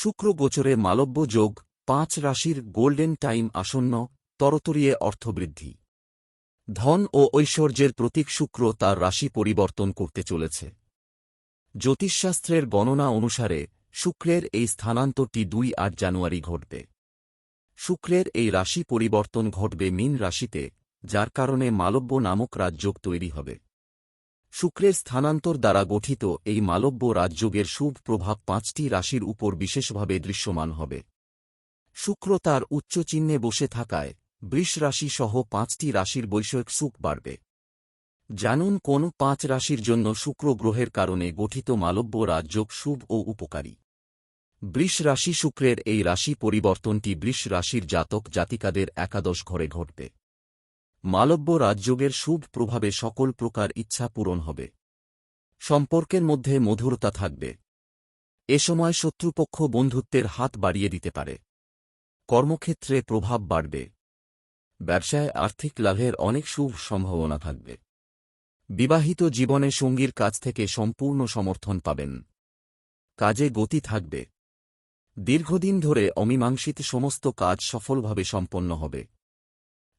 শুক্র গোচরে মালব্য যোগ পাঁচ রাশির গোল্ডেন টাইম আসন্ন তরতরিয়ে অর্থবৃদ্ধি। ধন ও ঐশ্বর্যের প্রতীক শুক্র তার রাশি পরিবর্তন করতে চলেছে। জ্যোতিষশাস্ত্রের গণনা অনুসারে শুক্রের এই স্থানান্তরটি দুই আট জানুয়ারি ঘটবে। শুক্রের এই রাশি পরিবর্তন ঘটবে মীন রাশিতে, যার কারণে মালব্য নামক রাজযোগ তৈরি হবে। শুক্রের স্থানান্তর দ্বারা গঠিত এই মালব্য রাজযোগের শুভ প্রভাব পাঁচটি রাশির উপর বিশেষভাবে দৃশ্যমান হবে। শুক্র তার উচ্চ চিহ্নে বসে থাকায় বৃষ রাশি সহ পাঁচটি রাশির বৈষয়িক সুখ বাড়বে। জানুন কোন পাঁচ রাশির জন্য শুক্র গ্রহের কারণে গঠিত মালব্য রাজযোগ শুভ ও উপকারী। বৃষ রাশি শুক্রের এই রাশি পরিবর্তনটি বৃষ রাশির জাতক জাতিকাদের একাদশ ঘরে ঘটবে। মালব্য রাজযোগের শুভ প্রভাবে সকল প্রকার ইচ্ছা পূরণ হবে। সম্পর্কের মধ্যে মধুরতা থাকবে। এ সময় শত্রুপক্ষ বন্ধুত্বের হাত বাড়িয়ে দিতে পারে। কর্মক্ষেত্রে প্রভাব বাড়বে। ব্যবসায় আর্থিক লাভের অনেক শুভ সম্ভাবনা থাকবে। বিবাহিত জীবনে সঙ্গীর কাছ থেকে সম্পূর্ণ সমর্থন পাবেন। কাজে গতি থাকবে। দীর্ঘদিন ধরে অমীমাংসিত সমস্ত কাজ সফলভাবে সম্পন্ন হবে।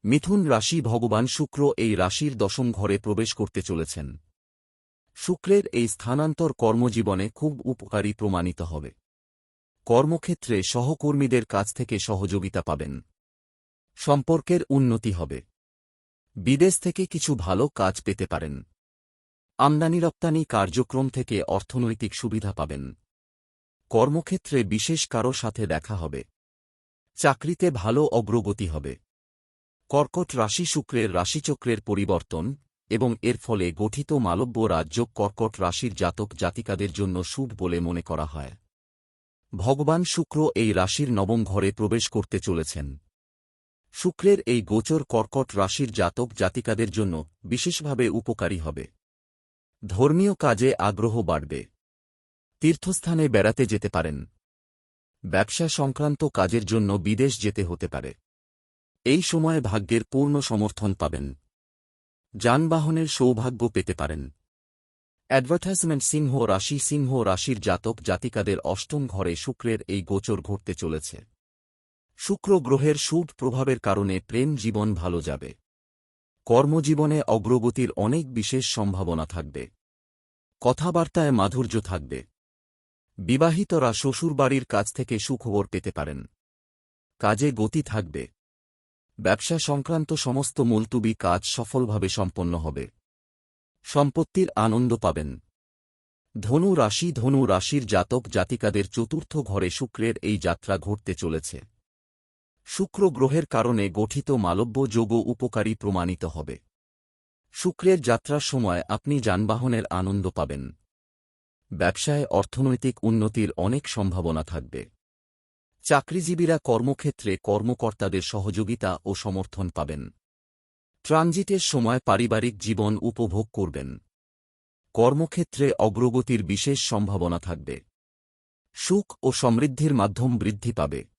মিথুন রাশি ভগবান শুক্র এই রাশির দশম ঘরে প্রবেশ করতে চলেছেন। শুক্রের এই স্থানান্তর কর্মজীবনে খুব উপকারী প্রমাণিত হবে। কর্মক্ষেত্রে সহকর্মীদের কাছ থেকে সহযোগিতা পাবেন। সম্পর্কের উন্নতি হবে। বিদেশ থেকে কিছু ভালো কাজ পেতে পারেন। আমদানি রপ্তানি কার্যক্রম থেকে অর্থনৈতিক সুবিধা পাবেন। কর্মক্ষেত্রে বিশেষ কারও সাথে দেখা হবে। চাকরিতে ভালো অগ্রগতি হবে। কর্কট রাশি শুক্রের রাশিচক্রের পরিবর্তন এবং এর ফলে গঠিত মালব্য রাজ্য কর্কট রাশির জাতক জাতিকাদের জন্য শুভ বলে মনে করা হয়। ভগবান শুক্র এই রাশির নবম ঘরে প্রবেশ করতে চলেছেন। শুক্রের এই গোচর কর্কট রাশির জাতক জাতিকাদের জন্য বিশেষভাবে উপকারী হবে। ধর্মীয় কাজে আগ্রহ বাড়বে। তীর্থস্থানে বেড়াতে যেতে পারেন। ব্যবসা সংক্রান্ত কাজের জন্য বিদেশ যেতে হতে পারে। এই সময়ে ভাগ্যের পূর্ণ সমর্থন পাবেন। যানবাহনের সৌভাগ্য পেতে পারেন। অ্যাডভার্টাইজমেন্ট সিংহ রাশি সিংহ রাশির জাতক জাতিকাদের অষ্টম ঘরে শুক্রের এই গোচর ঘটতে চলেছে। শুক্র গ্রহের শুভ প্রভাবের কারণে প্রেম জীবন ভালো যাবে। কর্মজীবনে অগ্রগতির অনেক বিশেষ সম্ভাবনা থাকবে। কথাবার্তায় মাধুর্য থাকবে। বিবাহিতরা শ্বশুরবাড়ির কাছ থেকে সুখবর পেতে পারেন। কাজে গতি থাকবে। ব্যবসা সংক্রান্ত সমস্ত মুলতুবি কাজ সফলভাবে সম্পন্ন হবে। সম্পত্তির আনন্দ পাবেন। ধনু রাশি ধনু রাশির জাতক জাতিকাদের চতুর্থ ঘরে শুক্রের এই যাত্রা ঘটতে চলেছে। শুক্র গ্রহের কারণে গঠিত মালব্য যোগ উপকারী প্রমাণিত হবে। শুক্রের যাত্রার সময় আপনি যানবাহনের আনন্দ পাবেন। ব্যবসায় অর্থনৈতিক উন্নতির অনেক সম্ভাবনা থাকবে। চাকরিজীবীরা কর্মক্ষেত্রে কর্মকর্তাদের সহযোগিতা ও সমর্থন পাবেন। ট্রানজিটের সময় পারিবারিক জীবন উপভোগ করবেন। কর্মক্ষেত্রে অগ্রগতির বিশেষ সম্ভাবনা থাকবে। সুখ ও সমৃদ্ধির মাধ্যম বৃদ্ধি পাবে।